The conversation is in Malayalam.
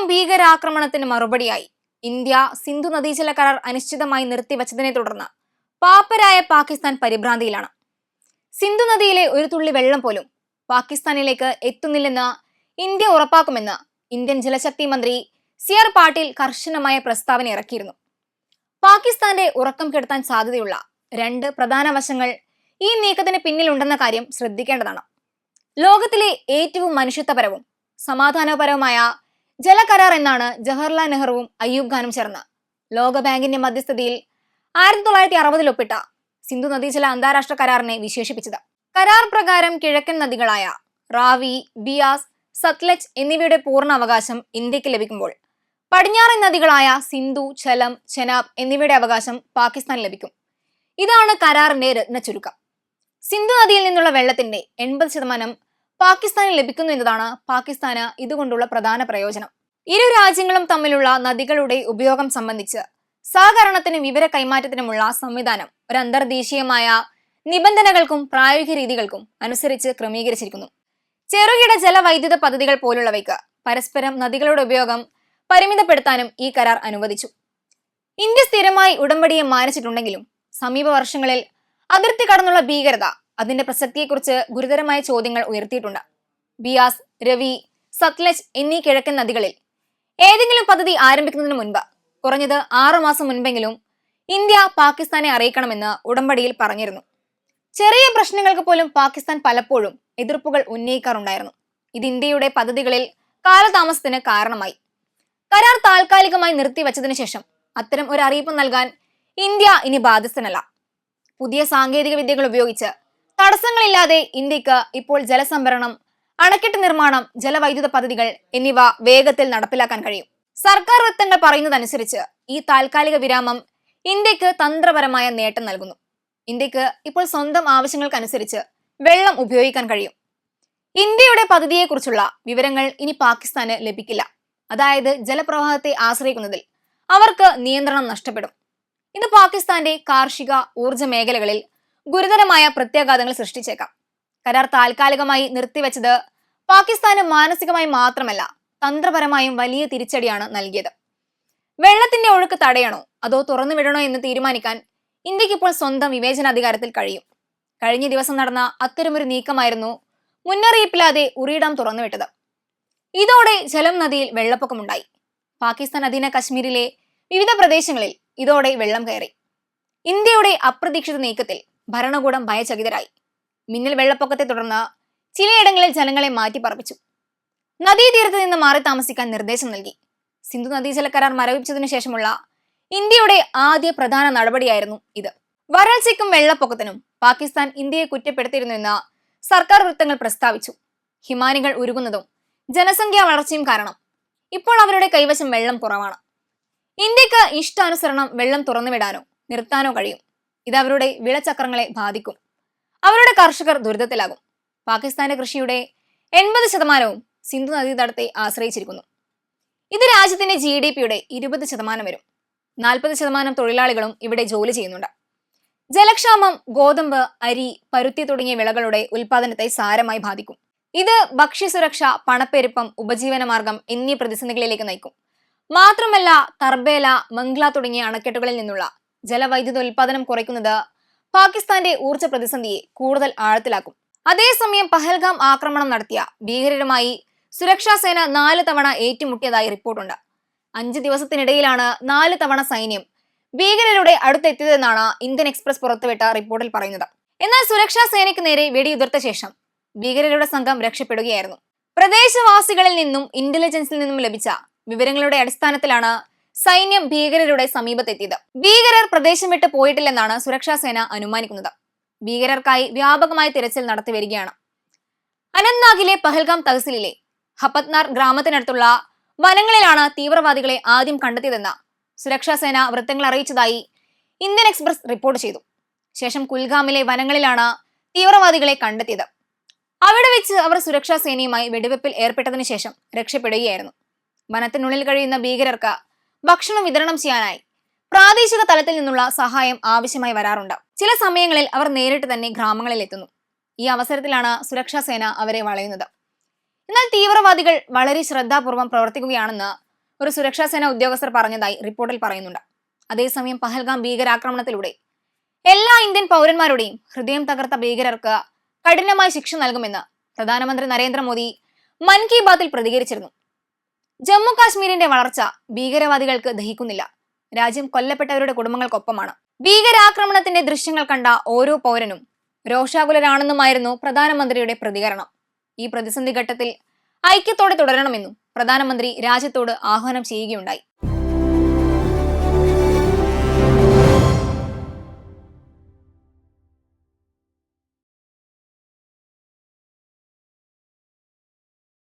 പഹൽഗാം ഭീകരാക്രമണത്തിന് മറുപടിയായി. ഇന്ത്യ സിന്ധു നദീജല കരാർ അനിശ്ചിതമായി നിർത്തിവച്ചതിനെ തുടർന്ന് പാപ്പരായ പാകിസ്ഥാൻ പരിഭ്രാന്തിയിലാണ്. സിന്ധു നദിയിലെ ഒരു തുള്ളി വെള്ളം പോലും പാകിസ്ഥാനിലേക്ക് എത്തുന്നില്ലെന്ന് ഇന്ത്യ ഉറപ്പാക്കുമെന്ന് ഇന്ത്യൻ ജലശക്തി മന്ത്രി സി ആർ പാട്ടീൽ കർശനമായ പ്രസ്താവന ഇറക്കിയിരുന്നു. പാകിസ്ഥാന്റെ ഉറക്കം കെടുത്താൻ സാധ്യതയുള്ള രണ്ട് പ്രധാന വശങ്ങൾ ഈ നീക്കത്തിന് പിന്നിലുണ്ടെന്ന കാര്യം ശ്രദ്ധിക്കേണ്ടതാണ്. ലോകത്തിലെ ഏറ്റവും മനുഷ്യത്വപരവും സമാധാനപരവുമായ ജലകരാർ എന്നാണ് ജവഹർലാൽ നെഹ്റുവും അയ്യൂബ് ഖാനും ചേർന്ന്. ലോകബാങ്കിന്റെ മധ്യസ്ഥതയിൽ ആയിരത്തി തൊള്ളായിരത്തി അറുപതിൽ ഒപ്പിട്ട സിന്ധു നദീജല അന്താരാഷ്ട്ര കരാറിനെ വിശേഷിപ്പിച്ചത്. കരാർ പ്രകാരം കിഴക്കൻ നദികളായ റാവി ബിയാസ് സത്ലജ് എന്നിവയുടെ പൂർണ അവകാശം ഇന്ത്യയ്ക്ക് ലഭിക്കുമ്പോൾ പടിഞ്ഞാറൻ നദികളായ സിന്ധു ചലം ചെനാബ് എന്നിവയുടെ അവകാശം പാകിസ്ഥാൻ ലഭിക്കും. ഇതാണ് കരാറിന്റെ രത്ന ചുരുക്കം സിന്ധു നദിയിൽ നിന്നുള്ള വെള്ളത്തിന്റെ എൺപത് ശതമാനം പാകിസ്ഥാനിൽ ലഭിക്കുന്നു എന്നതാണ് പാകിസ്ഥാന് ഇതുകൊണ്ടുള്ള പ്രധാന പ്രയോജനം. ഇരു രാജ്യങ്ങളും തമ്മിലുള്ള നദികളുടെ ഉപയോഗം സംബന്ധിച്ച് സഹകരണത്തിനും വിവര കൈമാറ്റത്തിനുമുള്ള സംവിധാനം ഒരു അന്തർദേശീയമായ നിബന്ധനകൾക്കും പ്രായോഗിക രീതികൾക്കും അനുസരിച്ച് ക്രമീകരിച്ചിരിക്കുന്നു. ചെറുകിട ജലവൈദ്യുത പദ്ധതികൾ പോലുള്ളവയ്ക്ക് പരസ്പരം നദികളുടെ ഉപയോഗം പരിമിതപ്പെടുത്താനും ഈ കരാർ അനുവദിച്ചു. ഇന്ത്യ സ്ഥിരമായി ഉടമ്പടിയെ മാനിച്ചിട്ടുണ്ടെങ്കിലും സമീപ വർഷങ്ങളിൽ അതിർത്തി കടന്നുള്ള ഭീകരത അതിന്റെ പ്രസക്തിയെക്കുറിച്ച് ഗുരുതരമായ ചോദ്യങ്ങൾ ഉയർത്തിയിട്ടുണ്ട്. ബിയാസ് രവി സത്ലജ് എന്നീ കിഴക്കൻ നദികളിൽ ഏതെങ്കിലും പദ്ധതി ആരംഭിക്കുന്നതിന് മുൻപ് കുറഞ്ഞത് ആറുമാസം മുൻപെങ്കിലും ഇന്ത്യ പാകിസ്ഥാനെ അറിയിക്കണമെന്ന് ഉടമ്പടിയിൽ പറഞ്ഞിരുന്നു. ചെറിയ പ്രശ്നങ്ങൾക്ക് പോലും പാകിസ്ഥാൻ പലപ്പോഴും എതിർപ്പുകൾ ഉന്നയിക്കാറുണ്ടായിരുന്നു. ഇത് ഇന്ത്യയുടെ പദ്ധതികളിൽ കാലതാമസത്തിന് കാരണമായി. കരാർ താൽക്കാലികമായി നിർത്തിവച്ചതിനു ശേഷം അത്തരം ഒരു അറിയിപ്പ് നൽകാൻ ഇന്ത്യ ഇനി ബാധ്യസ്ഥനല്ല. പുതിയ സാങ്കേതിക വിദ്യകൾ ഉപയോഗിച്ച് തടസ്സങ്ങളില്ലാതെ ഇന്ത്യയ്ക്ക് ഇപ്പോൾ ജലസംഭരണം അണക്കെട്ട് നിർമ്മാണം ജലവൈദ്യുത പദ്ധതികൾ എന്നിവ വേഗത്തിൽ നടപ്പിലാക്കാൻ കഴിയും. സർക്കാർ വൃത്തങ്ങൾ പറയുന്നതനുസരിച്ച് ഈ താൽക്കാലിക വിരാമം ഇന്ത്യയ്ക്ക് തന്ത്രപരമായ നേട്ടം നൽകുന്നു. ഇന്ത്യയ്ക്ക് ഇപ്പോൾ സ്വന്തം ആവശ്യങ്ങൾക്കനുസരിച്ച് വെള്ളം ഉപയോഗിക്കാൻ കഴിയും. ഇന്ത്യയുടെ പദ്ധതിയെക്കുറിച്ചുള്ള വിവരങ്ങൾ ഇനി പാകിസ്ഥാന് ലഭിക്കില്ല. അതായത് ജലപ്രവാഹത്തെ ആശ്രയിക്കുന്നതിൽ അവർക്ക് നിയന്ത്രണം നഷ്ടപ്പെടും. ഇത് പാകിസ്ഥാന്റെ കാർഷിക ഊർജ മേഖലകളിൽ ഗുരുതരമായ പ്രത്യാഘാതങ്ങൾ സൃഷ്ടിച്ചേക്കാം. കരാർ താൽക്കാലികമായി നിർത്തിവെച്ചത് പാകിസ്ഥാന് മാനസികമായി മാത്രമല്ല തന്ത്രപരമായും വലിയ തിരിച്ചടിയാണ് നൽകിയത്. വെള്ളത്തിന്റെ ഒഴുക്ക് തടയണോ അതോ തുറന്നു വിടണോ എന്ന് തീരുമാനിക്കാൻ ഇന്ത്യയ്ക്ക് ഇപ്പോൾ സ്വന്തം വിവേചനാധികാരത്തിൽ കഴിയും. കഴിഞ്ഞ ദിവസം നടന്ന അത്തരമൊരു നീക്കമായിരുന്നു മുന്നറിയിപ്പില്ലാതെ ഉറി ഡാം തുറന്നുവിട്ടത്. ഇതോടെ ജലം നദിയിൽ വെള്ളപ്പൊക്കമുണ്ടായി. പാകിസ്ഥാൻ അധീന കശ്മീരിലെ വിവിധ പ്രദേശങ്ങളിൽ ഇതോടെ വെള്ളം കയറി. ഇന്ത്യയുടെ അപ്രതീക്ഷിത നീക്കത്തിൽ ഭരണകൂടം ഭയചകിതരായി. മിന്നൽ വെള്ളപ്പൊക്കത്തെ തുടർന്ന് ചിലയിടങ്ങളിൽ ജനങ്ങളെ മാറ്റിപ്പറപ്പിച്ചു നദീതീരത്ത് നിന്ന് മാറി താമസിക്കാൻ നിർദ്ദേശം നൽകി. സിന്ധു നദീജല കരാർ മരവിപ്പിച്ചതിനു ശേഷമുള്ള ഇന്ത്യയുടെ ആദ്യ പ്രധാന നടപടിയായിരുന്നു ഇത്. വരൾച്ചയ്ക്കും വെള്ളപ്പൊക്കത്തിനും പാകിസ്ഥാൻ ഇന്ത്യയെ കുറ്റപ്പെടുത്തിയിരുന്നുവെന്ന് സർക്കാർ വൃത്തങ്ങൾ പ്രസ്താവിച്ചു. ഹിമാനികൾ ഉരുകുന്നതും ജനസംഖ്യാ വളർച്ചയും കാരണം ഇപ്പോൾ അവരുടെ കൈവശം വെള്ളം കുറവാണ്. ഇന്ത്യയ്ക്ക് ഇഷ്ടാനുസരണം വെള്ളം തുറന്നുവിടാനോ നിർത്താനോ കഴിയും. ഇത് അവരുടെ വിളചക്രങ്ങളെ ബാധിക്കും. അവരുടെ കർഷകർ ദുരിതത്തിലാകും. പാകിസ്ഥാന്റെ കൃഷിയുടെ എൺപത് ശതമാനവും സിന്ധു നദീതടത്തെ ആശ്രയിച്ചിരിക്കുന്നു. ഇത് രാജ്യത്തിന്റെ ജി ഡി പിയുടെ ഇരുപത് ശതമാനം വരും. നാൽപ്പത് ശതമാനം തൊഴിലാളികളും ഇവിടെ ജോലി ചെയ്യുന്നുണ്ട്. ജലക്ഷാമം ഗോതമ്പ് അരി പരുത്തി തുടങ്ങിയ വിളകളുടെ ഉൽപാദനത്തെ സാരമായി ബാധിക്കും. ഇത് ഭക്ഷ്യസുരക്ഷ പണപ്പെരുപ്പം ഉപജീവനമാർഗം എന്നീ പ്രതിസന്ധികളിലേക്ക് നയിക്കും. മാത്രമല്ല തർബേല മംഗ്ല തുടങ്ങിയ അണക്കെട്ടുകളിൽ നിന്നുള്ള ജലവൈദ്യുത ഉൽപാദനം കുറയ്ക്കുന്നത് പാകിസ്ഥാന്റെ ഊർജ പ്രതിസന്ധിയെ കൂടുതൽ ആഴത്തിലാക്കും. അതേസമയം പഹൽഗാം ആക്രമണം നടത്തിയ ഭീകരരുമായി സുരക്ഷാ സേന നാല് തവണ ഏറ്റുമുട്ടിയതായി റിപ്പോർട്ടുണ്ട്. അഞ്ച് ദിവസത്തിനിടയിലാണ് നാല് തവണ സൈന്യം ഭീകരരുടെ അടുത്തെത്തിയതെന്നാണ് ഇന്ത്യൻ എക്സ്പ്രസ് പുറത്തുവിട്ട റിപ്പോർട്ടിൽ പറയുന്നത്. എന്നാൽ സുരക്ഷാ സേനയ്ക്ക് നേരെ വെടിയുതിർത്ത ശേഷം ഭീകരരുടെ സംഘം രക്ഷപ്പെടുകയായിരുന്നു. പ്രദേശവാസികളിൽ നിന്നും ഇന്റലിജൻസിൽ നിന്നും ലഭിച്ച വിവരങ്ങളുടെ അടിസ്ഥാനത്തിലാണ് സൈന്യം ഭീകരരുടെ സമീപത്തെത്തിയത്. ഭീകരർ പ്രദേശം വിട്ട് പോയിട്ടില്ലെന്നാണ് സുരക്ഷാ സേന അനുമാനിക്കുന്നത്. ഭീകരർക്കായി വ്യാപകമായ തിരച്ചിൽ നടത്തി വരികയാണ്. അനന്ത്നാഗിലെ പഹൽഗാം തഹസിലിലെ ഹപ്പത്നാർ ഗ്രാമത്തിനടുത്തുള്ള വനങ്ങളിലാണ് തീവ്രവാദികളെ ആദ്യം കണ്ടെത്തിയതെന്ന് സുരക്ഷാ സേന വൃത്തങ്ങൾ അറിയിച്ചതായി ഇന്ത്യൻ എക്സ്പ്രസ് റിപ്പോർട്ട് ചെയ്തു. ശേഷം കുൽഗാമിലെ വനങ്ങളിലാണ് തീവ്രവാദികളെ കണ്ടെത്തിയത്. അവിടെ വെച്ച് അവർ സുരക്ഷാ സേനയുമായി വെടിവെപ്പിൽ ഏർപ്പെട്ടതിനു ശേഷം രക്ഷപ്പെടുകയായിരുന്നു. വനത്തിനുള്ളിൽ കഴിയുന്ന ഭീകരർക്ക് ഭക്ഷണം വിതരണം ചെയ്യാനായി. പ്രാദേശിക തലത്തിൽ നിന്നുള്ള സഹായം ആവശ്യമായി വരാറുണ്ട്. ചില സമയങ്ങളിൽ അവർ നേരിട്ട് തന്നെ ഗ്രാമങ്ങളിൽ എത്തുന്നു. ഈ അവസരത്തിലാണ് സുരക്ഷാ സേന അവരെ വളയുന്നത്. എന്നാൽ തീവ്രവാദികൾ വളരെ ശ്രദ്ധാപൂർവം പ്രവർത്തിക്കുകയാണെന്ന് ഒരു സുരക്ഷാ സേന ഉദ്യോഗസ്ഥർ പറഞ്ഞതായി റിപ്പോർട്ടിൽ പറയുന്നുണ്ട്. അതേസമയം പഹൽഗാം ഭീകരാക്രമണത്തിലൂടെ എല്ലാ ഇന്ത്യൻ പൗരന്മാരുടെയും ഹൃദയം തകർത്ത ഭീകരർക്ക് കഠിനമായ ശിക്ഷ നൽകുമെന്ന് പ്രധാനമന്ത്രി നരേന്ദ്രമോദി മൻ കി ബാത്തിൽ പ്രതികരിച്ചിരുന്നു. ജമ്മു കാശ്മീരിന്റെ വളർച്ച ഭീകരവാദികൾക്ക് ദഹിക്കുന്നില്ല. രാജ്യം കൊല്ലപ്പെട്ടവരുടെ കുടുംബങ്ങൾക്കൊപ്പമാണ്. ഭീകരാക്രമണത്തിന്റെ ദൃശ്യങ്ങൾ കണ്ട ഓരോ പൗരനും രോഷാകുലരാണെന്നുമായിരുന്നു പ്രധാനമന്ത്രിയുടെ പ്രതികരണം. ഈ പ്രതിസന്ധി ഘട്ടത്തിൽ ഐക്യത്തോടെ തുടരണമെന്നും പ്രധാനമന്ത്രി രാജ്യത്തോട് ആഹ്വാനം ചെയ്യുകയുണ്ടായി.